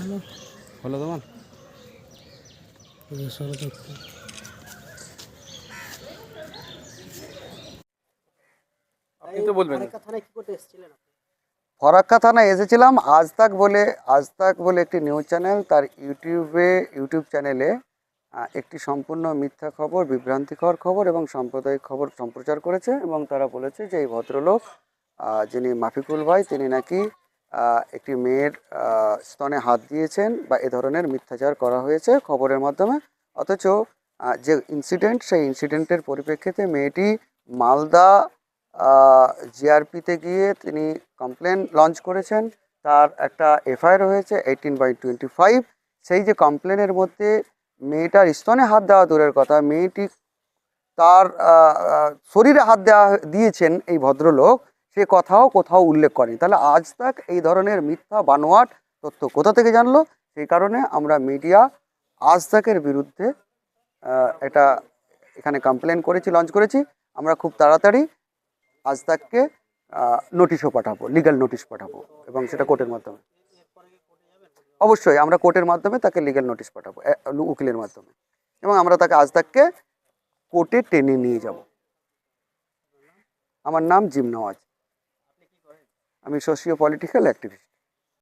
হলো। হলো তোমার? আপনি তো বলবেন। থানায় কি করতে এসেছিলেন ফরাক্কা থানায় এসেছিলাম। আজ তাক বলে আজ তাক বলে একটি নিউজ চ্যানেল তার ইউটিউবে ইউটিউব চ্যানেলে একটি সম্পূর্ণ মিথ্যা খবর, বিভ্রান্তিকর খবর এবং সাম্প্রদায়িক খবর সম্প্রচার করেছে এবং তারা বলেছে যে এই ভদ্রলোক যিনি মাফিকুল ভাই, তিনি নাকি একটি মেয়ের স্তনে হাত দিয়েছেন বা এ ধরনের মিথ্যাচার করা হয়েছে খবরের মাধ্যমে। অথচ যে ইনসিডেন্ট সেই ইনসিডেন্টের পরিপ্রেক্ষিতে মেয়েটি মালদা জিআরপিতে গিয়ে তিনি কমপ্লেন লঞ্চ করেছেন। তার একটা এফআইআর হয়েছে এইটিন বাই টোয়েন্টি ফাইভ সেই যে কমপ্লেনের মধ্যে মেয়েটার স্তনে হাত দেওয়া দূরের কথা, মেয়েটি তার শরীরে হাত দেওয়া দিয়েছেন এই ভদ্রলোক, সে কথাও কোথাও উল্লেখ করেনি। তাহলে আজ তাক এই ধরনের মিথ্যা, বানোয়াট তথ্য কোথা থেকে জানলো? সেই কারণে আমরা মিডিয়া আজ তাকের বিরুদ্ধে এটা এখানে কমপ্লেন করেছি লঞ্চ করেছি। আমরা খুব তাড়াতাড়ি আজ তাককে নোটিশও পাঠাবো লিগ্যাল নোটিশ পাঠাবো, এবং সেটা কোর্টের মাধ্যমে। অবশ্যই আমরা কোর্টের মাধ্যমে তাকে লিগেল নোটিশ পাঠাবো উকিলের মাধ্যমে। এবং আমরা তাকে আজ তাককে কোর্টে টেনে নিয়ে যাব। আমার নাম জিম নওয়াজ। আমি সোশিও পলিটিক্যাল অ্যাক্টিভিস্ট